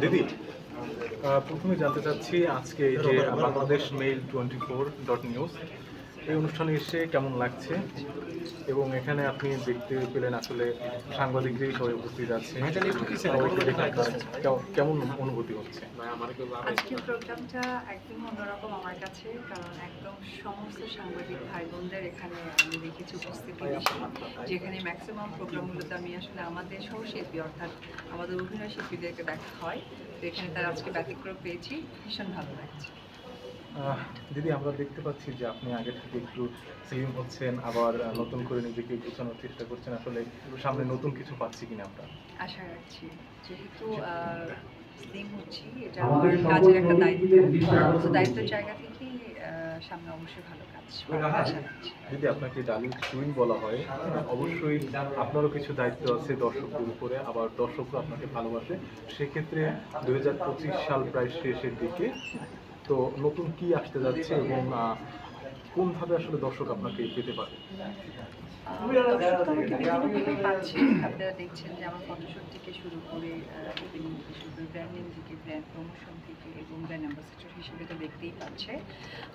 দিদি প্রথমে জানতে চাচ্ছি আজকে যে Bangladesh mail twenty four dot news এই অনুষ্ঠানে এসে কেমন লাগছে? এবং এখানে আপনি দেখতে পেলেন আসলে সাংবাদিকরাই সবাই উপস্থিত আছে। কেমন- অনুভূতি হচ্ছে? আজকের প্রোগ্রামটা একদম অন্যরকম আমার কাছে কারণ একদম সমস্ত সাংবাদিক ভাই বোনদের এখানে আমি দেখেছি উপস্থিতি যেখানে ম্যাক্সিমাম প্রোগ্রামগুলোতে আমি আসলে আমাদের সহশিল্পী অর্থাৎ আমাদের অভিনয় শিল্পীদেরকে দেখা হয়। তো এখানে তার আজকে ব্যতিক্রম পেয়েছি ভীষণ ভালো লাগছে। দিদি আমরা দেখতে পাচ্ছি যে আপনি আগে থেকে একটু স্লিম হচ্ছেন আবার নতুন করে নিজেকে গুছানোর চেষ্টা করছেন। আসলে সামনে নতুন কিছু পাচ্ছি কিনা আমরা? আশা রাখছি। যেহেতু স্লিম হচ্ছি এটা আমার কাজের একটা দায়িত্ব। তো দায়িত্বের জায়গা থেকেই সামনে অবশ্যই ভালো কাজ আশা রাখছি। যদি আপনাকে ডালিম সুইং বলা হয়। অবশ্যই আপনারও কিছু দায়িত্ব আছে দর্শকদের উপরে আবার দর্শকরা আপনাকে ভালোবাসে। সেক্ষেত্রে দুই হাজার পঁচিশ সাল প্রায় শেষের দিকে তো নতুন কি আসতে যাচ্ছে এবং কোনভাবে আসলে দর্শক আপনাকে পেতে পারে? পাচ্ছে। আপনারা দেখছেন যে আমার ফটোশুট থেকে শুরু করে বিভিন্ন থেকে শুরু করে ব্র্যান্ডিং থেকে ব্র্যান্ড প্রমোশন থেকে এবং ব্র্যান্ড অ্যাম্বাসেডর হিসেবে তো দেখতেই পাচ্ছে।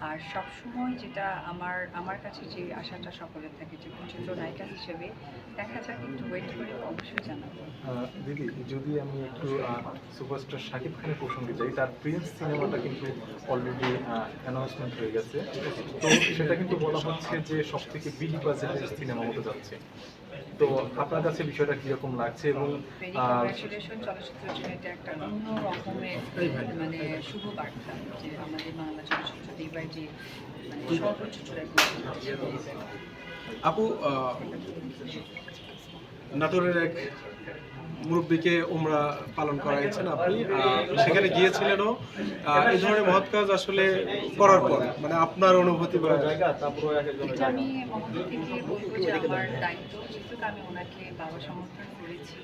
আর সবসময় যেটা আমার আমার কাছে যে আশাটা সকলের থাকে যে চিত্র নায়িকা হিসেবে দেখা যাক একটু ওয়েট করে অবশ্যই জানাব। দিদি যদি আমি একটু সুপারস্টার শাকিব খানের প্রসঙ্গে যাই তার প্রিন্স সিনেমাটা কিন্তু অলরেডি অ্যানাউন্সমেন্ট হয়ে গেছে তো সেটা কিন্তু বলা হচ্ছে যে সব থেকে বিগ বাজেটের সিনেমা হতে যাচ্ছে তো আপনার কাছে বিষয়টা কীরকম লাগছে এবং একটা অন্য রকমের মানে শুভ বার্তা যে আমাদের বাংলা চলচ্চিত্র এইবার যে মানে সর্বোচ্চ। আপু নাটোরের এক মুরব্বীকে ওমরা পালন করাইছেন আপনি সেখানে গিয়েছিলেনও। এই ধরনের মহৎ কাজ আসলে করার পর মানে আপনার অনুভূতি বা আমি আমার দায়িত্ব আমি ওনাকে বাবা সমর্থন করেছি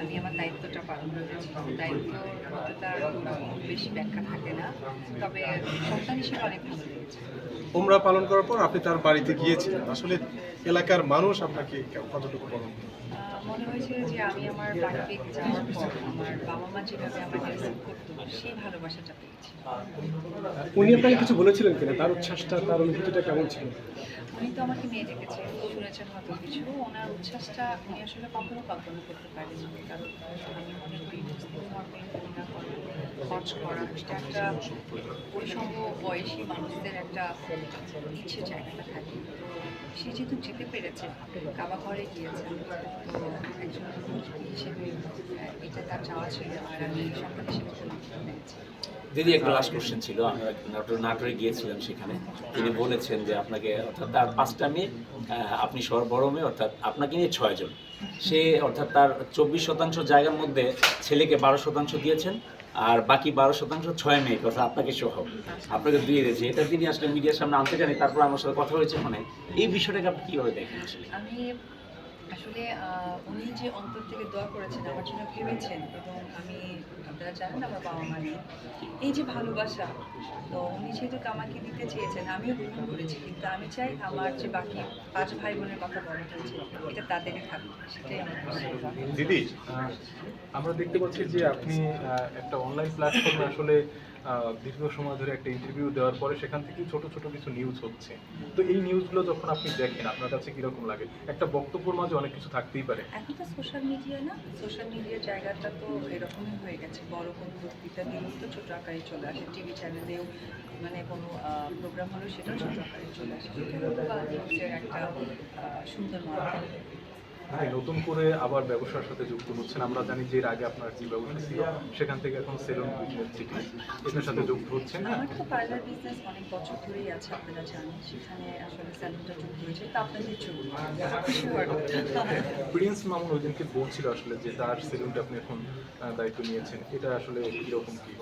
আমি আমার দায়িত্বটা পালন করেছি দায়িত্ব হতে তার বেশি ব্যাখ্যা থাকে না তবে সন্তান হিসেবে অনেক ভালো লেগেছে উমরা পালন করার পর আপনি তার বাড়িতে গিয়েছিলেন। আসলে এলাকার মানুষ আপনাকে কতটুকু পালন করে? আহ, মনে হয়েছে যে আমি আমার বাড়িতে যাওয়ার পর আমার বাবা মা যেভাবে আমাকে রিসিভ করতো সেই ভালোবাসাটা পেয়েছি। উনি আপনাকে কিছু বলেছিলেন কিনা? তার উচ্ছ্বাসটা তার অনুভূতিটা কেমন ছিল? উনি তো আমাকে মেয়ে ডেকেছে শুনেছেন হয়তো কিছু। ওনার উচ্ছ্বাসটা আমি আসলে কখনো কল্পনা করতে পারিনি কারণ আমি মনে করি খরচ করা। সেটা একটা পরিসম্ভ বয়সী মানুষদের একটা ইচ্ছে জায়গাটা থাকে। সে যেহেতু যেতে পেরেছে কাবা ঘরে গিয়েছে, একজন হিসেবে এটা তার চাওয়া ছিল, আর আমি সন্তান হিসেবে পেরেছি দিদি একটা লাস্ট কোশ্চেন ছিল, আমরা নাটোর গিয়েছিলাম সেখানে। তিনি বলেছেন যে আপনাকে, অর্থাৎ তার পাঁচটা মেয়ে আপনি সর বড় মেয়ে, অর্থাৎ আপনাকে নিয়ে ছয়জন। সে, অর্থাৎ তার চব্বিশ শতাংশ জায়গার মধ্যে ছেলেকে বারো শতাংশ দিয়েছেন আর বাকি বারো শতাংশ ছয় মেয়ে, কথা আপনাকে সহ আপনাকে দিয়ে দিয়েছে। এটা তিনি আসলে মিডিয়ার সামনে আনতে জানি তারপর আমার সাথে কথা হয়েছে মানে এই বিষয়টাকে আপনি কীভাবে দেখেন আসলে? আমি আসলে আহ, উনি যে অন্তর থেকে দোয়া করেছেন আমার জন্য ভেবেছেন এবং আমি আপনারা জানেন আমার বাবা মা নেই। এই যে ভালোবাসা তো উনি যেহেতু আমাকে দিতে চেয়েছেন আমিও গ্রহণ করেছি কিন্তু আমি চাই আমার যে বাকি পাঁচ ভাই বোনের কথা বলা হয়েছে এটা তাদেরই থাকবে সেটাই আমার দিদি? আমরা দেখতে পাচ্ছি যে আপনি একটা অনলাইন প্ল্যাটফর্মে আসলে দীর্ঘ সময় ধরে একটা ইন্টারভিউ দেওয়ার পরে সেখান থেকে ছোট ছোট কিছু নিউজ হচ্ছে। তো এই নিউজগুলো যখন আপনি দেখেন আপনার কাছে কীরকম লাগে? একটা বক্তব্যের মাঝে অনেক কিছু থাকতেই পারে। এখন তো সোশ্যাল মিডিয়া না সোশ্যাল মিডিয়ার জায়গাটা তো এরকমই হয়ে গেছে। বড় কোনো বক্তৃতা দিলেও তো ছোট আকারে চলে আসে। টিভি চ্যানেলেও মানে কোনো প্রোগ্রাম হলেও সেটাও ছোট আকারে চলে আসে। সেটা একটা সুন্দর মাধ্যম। আপনি নতুন করে আবার ব্যবসার সাথে যুক্ত হচ্ছেন। আমরা জানি যে এর আগে আপনার যে ব্যবসা ছিল সেখান থেকে এখন সেলুন বিজনেস সিটি এটার সাথে যুক্ত হচ্ছেন। হ্যাঁ আমার তো পার্লার বিজনেস অনেক বছর ধরেই আছে আপনারা জানেন সেখানে আসলে স্যালুনটা যুক্ত হয়েছে। তা আপনাদের জন্য? প্রিন্স মামুন ওই দিনকে বলছিল আসলে যে তার সেলুনটা আপনি এখন দায়িত্ব নিয়েছেন। এটা আসলে কীরকম কি?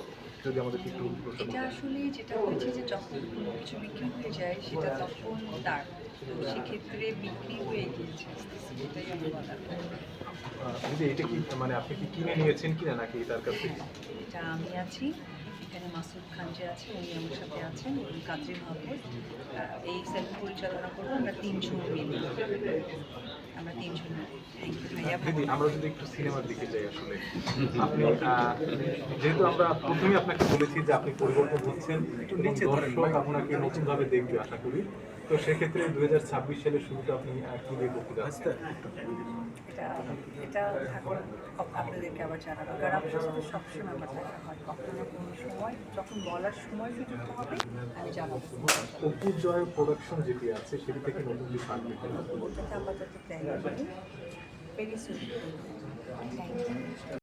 যদি আমাদেরকে একটু এটা আসলে যেটা হয়েছে যে যখন কোনো কিছু বিক্রি হয়ে যায় সেটা তখন তার তো সেক্ষেত্রে বিক্রি হয়ে গিয়েছে এটাই আমি বলার দিদি এটা কি মানে আপনি কি কিনে নিয়েছেন কিনা নাকি তার কাছ এটা আমি আছি। এখানে মাসুদ খান যে আছে উনি আমার সাথে আছেন উনি কাজী মাহবুব এই সেল পরিচালনা করব আমরা তিনজন মিলে। আমরা তিনজন দিদি আমরা যদি একটু সিনেমার দিকে যাই আসলে। আপনি যেহেতু আমরা প্রথমে আপনাকে বলেছি যে আপনি পরিবর্তন হচ্ছেন একটু নিচে দর্শক আপনাকে নতুন ভাবে দেখবে আশা করি। তো সেক্ষেত্রে দুই হাজার ছাব্বিশ সালের শুরুটা আপনি কি দিয়ে করতে যাচ্ছেন এটা এটা আপনাদেরকে আবার জানাব। কারণ আপনার সাথে সবসময় আমার দেখা হয়। কখনো কোনো সময় যখন বলার সময় সুযোগটা হবে আমি জানাব। অপু জয় প্রোডাকশন যেটি আছে সেটি থেকে নতুন কিনা? ওটাতে আপাতত প্ল্যান ইউ